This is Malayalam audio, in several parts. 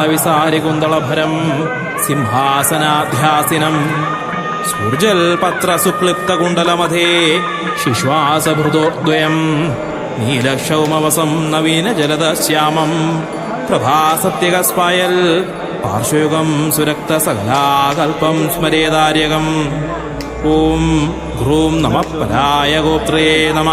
സ്നിഗ്ധാരാളവിസാരികുന്തളഭരം സിംഹാസനാധ്യാസിനം. സൂർജൽപത്രസുക്ലിപ്തകുണ്ടലമധേ ശിശ്വാസഭൃതോദ്വയം നീലക്ഷൗമവസം നവീനജലദശ്യാമം പ്രഭാസത്യകസ്പായൽ പാർശ്വയുഗം സുരക്തസകലാകൽപ്പം സ്മരേതാര്യകം. ഓം ഗ്രൂം നമ പരായ ഗോത്രേ നമ.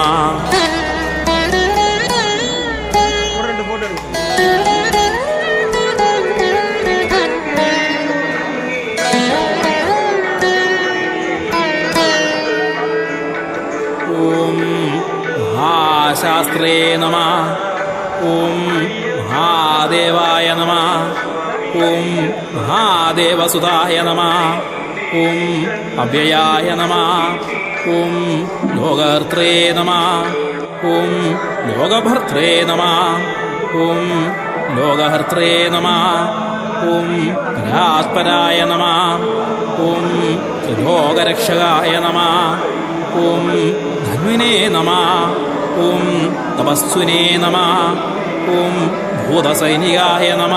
മഹാശാസ്ത്രേ നമ. ഓം മഹാദേവായ നമ. ഓം മഹാദേവസുതായ നമ. ഓം അവ്യയായ നമ. ഓം ലോകർത്രേ നമ. ഓം ലോകഭർത്രേ നമ. ഓം ലോകഹർത്രേ നമ. ഓം പരാത്പരായ നമ. ഓം ത്രിലോകരക്ഷകായ നമ. ഓം ധന്വിനേ നമ. ഓം തപസ്വിനേ നമ. ഓം ഭൂതസൈനികായ നമ.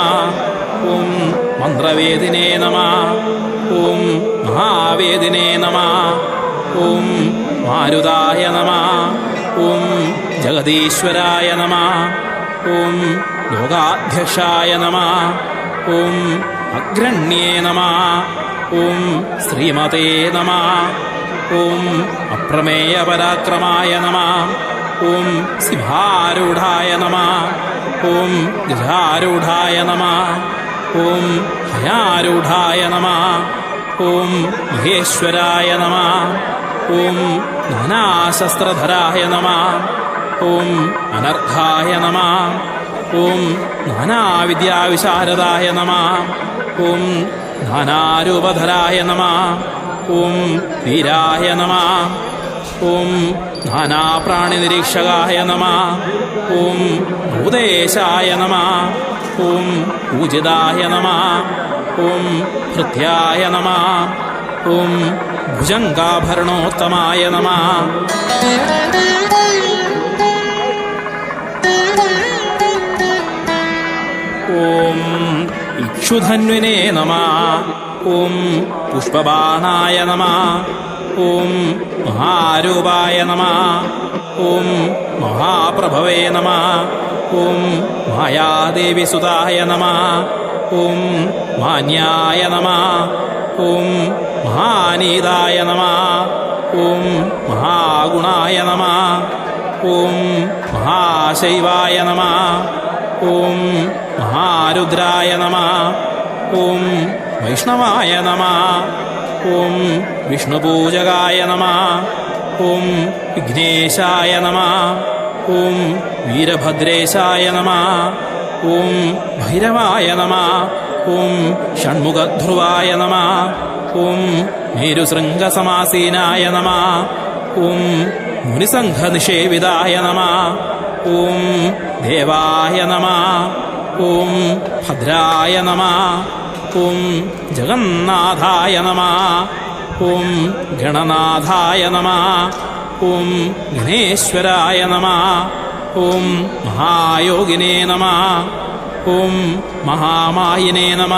ഓം മന്ത്രവേദിനേ നമ. ഓം മഹാവേദിനേ നമ. ഓം മാരുതായ നമ. ഓം ജഗദീശ്വരായ നമ. ഓം ലോകാധ്യക്ഷായ നമ. ഓം അഗ്രണ്യേ നമ. ഓം ശ്രീമതേ നമ. ഓം അപ്രമേയ പരാക്രമായ നമ. ഓം സിംഹാരൂഢായ നമ. ഓം ഗജാരൂഢായ നമ. ഓം ഹയാരൂഢായ നമ. ഓം മഹേശ്വരായ നമ. ഓം നാനാശസ്ത്രധരായ നമ. ഓം അനർഘായ നമ. ഓം നാനാവിദ്യാവിശാരദായ നമ. ഓം നാനാരൂപധരായ നമ. ഓം വീരായ നമ. ഓം നാനാപ്രാണിനിരീക്ഷകായ നമ ഓം ഭൂതേശായ നമ ഓം പൂജിതായ നമ ഓം ഹൃദ്യായ നമ ഓം ഭുജംഗാഭരണോത്തമായ നമ. ഓം ഇക്ഷുധന്വിനേ നമ ഓം പുഷ്പബാണായ നമ ഓം മഹാരൂപായ നമ. ഓം മഹാപ്രഭവേ നമ. ഓം മായാദേവി സുതായ നമ. ഓം മാന്യായ നമ. ഓം മഹാനീതായ നമ. ഓം മഹാഗുണായ നമ. ഓം മഹാശൈവായ നമ. ഓം മഹാരുദ്രായ നമ. ഓം വൈഷ്ണവായ നമ. ഓം വിഷ്ണുപൂജകായ നമ ഓം വിഘ്നേശായ നമ ഓം വീരഭദ്രേശായ നമ ഓം ഭൈരവായ നമ ഓം ഷൺമുഖധ്രുവായ നമ ഓം മേരുശൃംഗസമാസീനായ നമ ഓം മുനിസംഘനിഷേവിതായ നമ ഓം ദേവായ നമ ഓം ഭദ്രായ നമ ഓം ജഗന്നാഥായ നമ ഓം ഗണനാഥായ നമ ഓം ഗണേശ്വരായ നമ ഓം മഹായോഗിനേ നമ ഓം മഹാമായിനേ നമ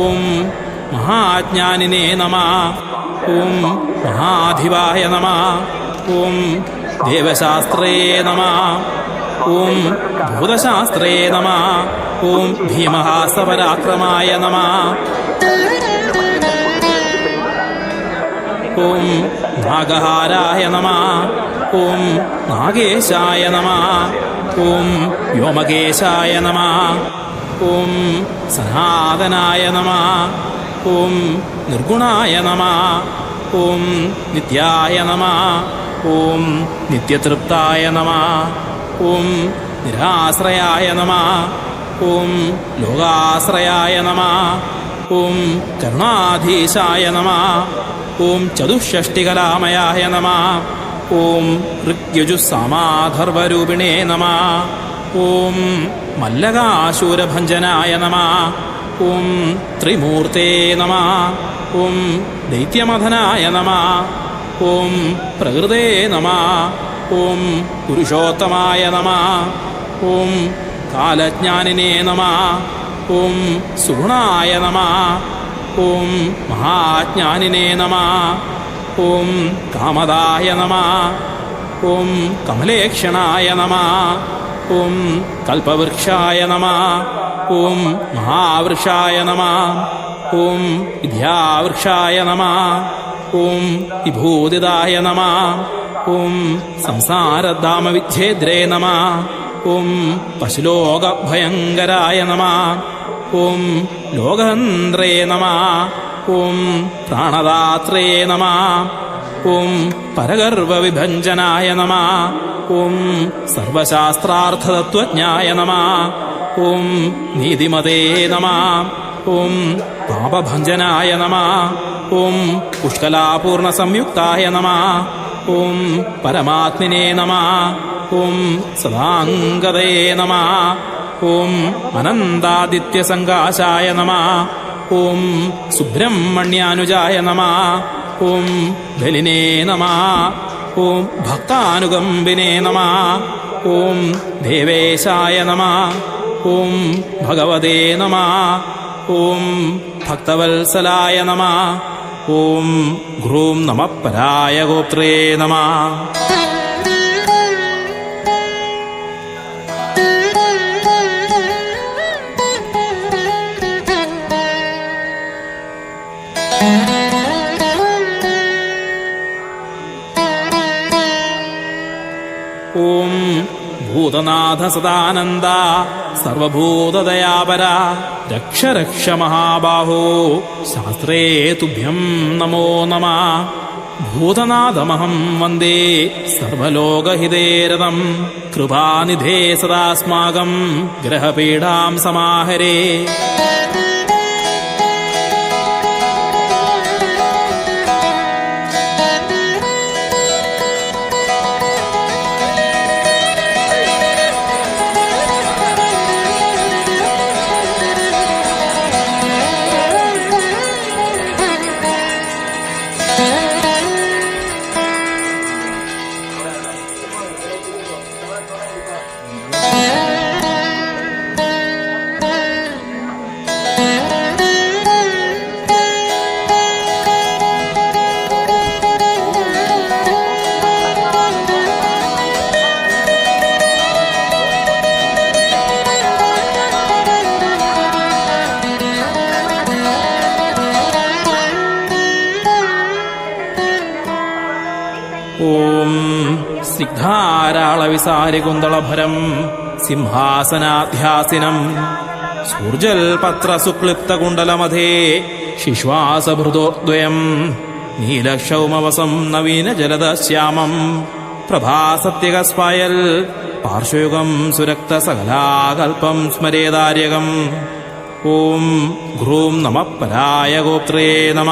ഓം മഹാജ്ഞാനിനേ നമ ഓം മഹാധിവായ നമ ഓം ദേവശാസ്ത്രേ നമ ഓം ഭൂതശാസ്ത്രേ നമ ഓം ഭീമഹാസവരാക്രമായ നമ. ഓം നാഗഹാരായ നമ. ഓം നാഗേശായ നമ. ഓം വ്യോമകേശായ നമ. ഓം സനാതനായ നമ. ഓം നിർഗുണായ നമ. ഓം നിത്യായ നമ. ഓം നിത്യതൃപ്തായ നമ. ഓം നിരാശ്രയായ നമ. ഓം ലോകാശ്രയായ നമ. ഓം കരുണാധീശായ നമ. ഓം ചതുഷ്ഷഷ്ടികലാമയായ നമ. ഓം ഋഗ്യജുസാമാധർവരൂപിണേ നമ. ഓം മല്ലകാശൂരഭഞ്ജനായ നമ. ഓം ത്രിമൂർത്തേ നമ. ഓം ദൈത്യമഥനായ നമ. ഓം പ്രകൃതേ നമ. ഓം പുരുഷോത്തമായ നമ. ഓം കാലജ്ഞാനിനേ നമ. ഓം സുഗുണായ നമ. ഓം മഹാജ്ഞാനിനേ നമ. ഓം കാമദായ നമ. ഓം കമലേക്ഷണായ നമ. ഓം കൽപവൃക്ഷായ നമ. ഓം മഹാവൃക്ഷായ നമ. ഓം വിദ്യാവൃക്ഷായ നമ. ഓം വിഭൂതിദായ നമ. ഓം സംസാരധാമവിച്ഛേദ്രേ നമ. ഓം പശുലോകഭയങ്കരായ നമ. ഓം ലോകതന്ത്രേ നമ. ഓം പ്രാണദാത്രേ നമ. ഓം പരഗർവവിഭഞ്ജനായ നമ. ഓം സർവശാസ്ത്രാർത്ഥതത്വജ്ഞായ നമ. ഓം നീതിമതേ നമ. ഓം പാപഭഞ്ജനായ നമ. ഓം പുഷ്കലാപൂർണ സംയുക്തായ നമ. ഓം പരമാത്മിനേ നമ. ഓം സദാംഗതേ നമ. ഓം അനന്താദിത്യസങ്കാശായ നമ. ഓം സുബ്രഹ്മണ്യാനുജായ നമ. ഓം ബലിനേ നമ. ഓം ഭക്താനുകമ്പിനേ നമ. ഓം ദേവേശായ നമ. ഓം ഭഗവതേ നമ. ഓം ഭക്തവത്സലായ നമ. ഓം ഗ്രൂം നമ പരായ ഗോത്രേ നമ. ఓం భూతనాథ సదానంద సర్వభూతదయాపర రక్ష రక్ష మహాబాహో శాస్త్రే తుభ్యం నమో నమ భూతనాథమహం వందే సర్వలోకహిదే కృపానిధే సదాస్మాకం గ్రహపీడాం సమాహరే ഓം. സ്നിഗ്ധാരാളവിസാരികുന്തളഭരം സിംഹാസനാധ്യാസിനം സൂർജൽപത്രസുക്ലിപ്തകുണ്ടലമധേ ശിശ്വാസഭൃതോദ്വയം നീലക്ഷൗമവസം നവീനജലദശ്യാമം പ്രഭാസത്യകസ്പായൽ പാർശ്വയുഗം സുരക്തസകലാകൽപ്പം സ്മരേതാര്യകം. ഓം. ഘ്രൂം നമ പരായ ഗോത്രേ നമ.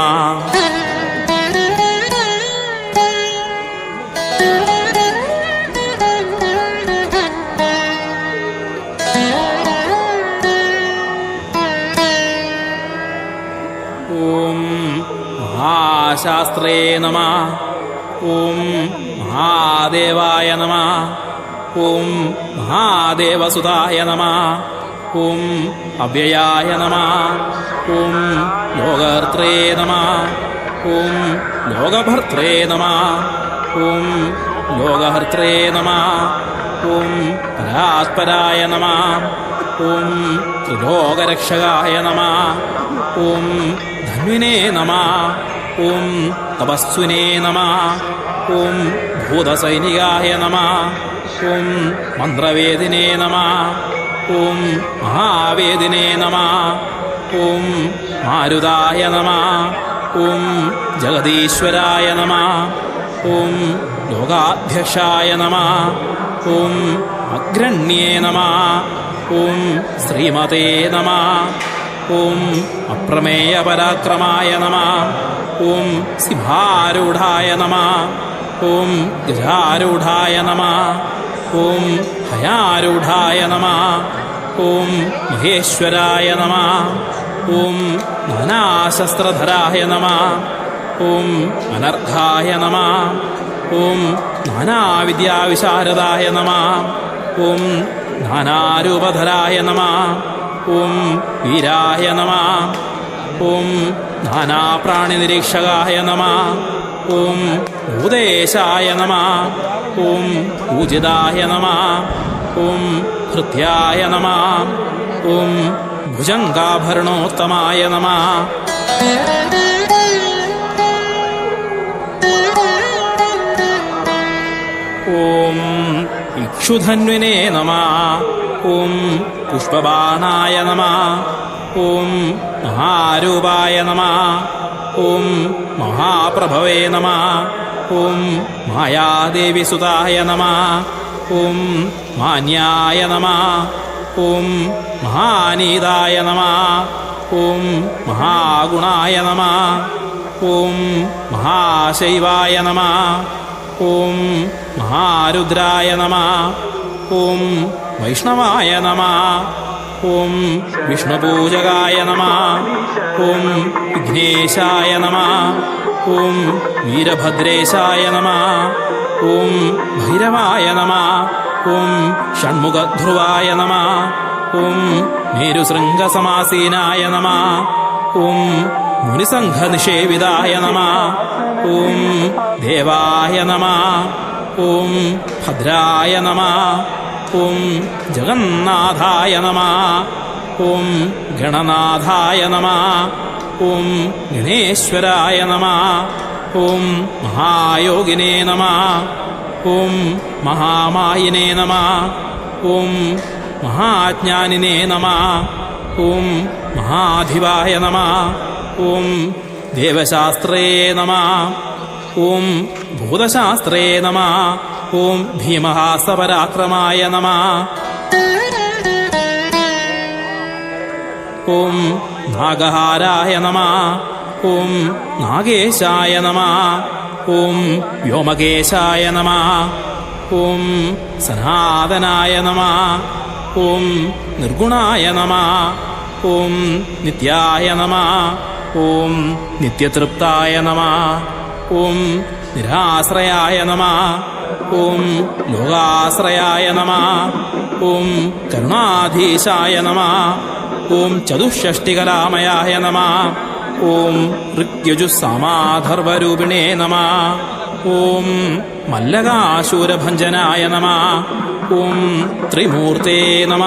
മഹാശാസ്ത്രേ നമ. ഓം മഹാദേവായ നമ. ഓം മഹാദേവസുതായ നമ. ഓം അവ്യയായ നമ. ഓം ലോകർത്രേ നമ. ഓം ലോകഭർത്രേ നമ. ഓം ലോകഹർത്രേ നമ. ഓം പരാത്പരായ നമ. ഓം ത്രിലോകരക്ഷകായ നമ. ഓം ധന്വിനേ നമ. ഓം തപസ്വിനേ നമ. ഓം ഭൂതസൈനികായ നമ. ഓം മന്ത്രവേദിനേ നമ. ഓം മഹാവേദിനേ നമ. ഓം മാരുതായ നമ. ഓം ജഗദീശ്വരായ നമ. ഓം ലോകാധ്യക്ഷായ നമ. ഓം അഗ്രണ്യേ നമ. ഓം ശ്രീമതേ നമ. ഓം അപ്രമേയ പരാക്രമായ നമ. ഓം സിംഹാരൂഢായ നമ. ഓം ഗജാരൂഢായ നമ. ഓം ഹയാരൂഢായ നമ. ഓം മഹേശ്വരായ നമ. ഓം നാനാശസ്ത്രധരായ നമ. ഓം അനർഘായ നമ. ഓം നാനാവിദ്യാവിശാരദായ നമ. ഓം നാനാരൂപധരായ നമ. ഓം വീരായ നമ. ഓം നാനാപ്രാണിനിരീക്ഷകായ നമ. ഓം ഭൂതേശായ നമ. ഓം പൂജിതായ നമ. ഓം ഹൃത്യായ നമ. ഓം ഭുജംഗാഭരണോത്തമായ നമ. ഓം ഇക്ഷുധന്വിനേ നമ. ഓം പുഷ്പബാണായ നമ ഓം മഹാരൂപായ നമ ഓം മഹാപ്രഭവേ നമ ഓം മായാദേവി സുതായ നമ ഓം മാന്യായ നമ ഓം മഹാനീതായ നമ ഓം മഹാഗുണായ നമ ഓം മഹാശൈവായ നമ ഓം മഹാരുദ്രായ നമ ഓം വൈഷ്ണവായ നമ. ഓം വിഷ്ണുപൂജകായ നമ. ഓം വിഘ്നേശായ നമ. ഓം വീരഭദ്രേശായ നമ. ഓം ഭൈരവായ നമ. ഓം ഷൺമുഖധ്രുവായ നമ. ഓം മേരുശൃംഗസമാസീനായ നമ. ഓം മുനിസംഘനിഷേവിതായ നമ. ഓം ദേവായ നമ. ഓം ഭദ്രായ നമ. ഓം ജഗന്നാഥായ നമ ഓം ഗണനാഥായ നമ ഓം ഗണേശ്വരായ നമ ഓം മഹായോഗിനേ നമ ഓം മഹാമായിനേ നമ ഓം മഹാജ്ഞാനിനേ നമ ഓം മഹാധിവായ നമ ഓം ദേവശാസ്ത്രേ നമ ഓം ഭൂതശാസ്ത്രേ നമ ഓം ഭീമഹാസപരാക്രമായ നമ. ഓം നാഗഹാരായ നമ. ഓം നാഗേശായ നമ. ഓം വ്യോമകേശായ നമ. ഓം സനാതനായ നമ. ഓം നിർഗുണായ നമ. ഓം നിത്യായ നമ. ഓം നിത്യതൃപ്തായ നമ. ഓം നിരാശ്രയായ നമ. ഓം ലോകാശ്രയായ നമ. ഓം കരുണാധീശായ നമ. ഓം ചതുഷ്ഷഷ്ടികരാമയായ നമ. ഓം ഋഗ്യജുസാമാധർവരൂപിണേ നമ. ഓം മല്ലകാശൂരഭഞ്ജനായ നമ. ഓം ത്രിമൂർത്തേ നമ.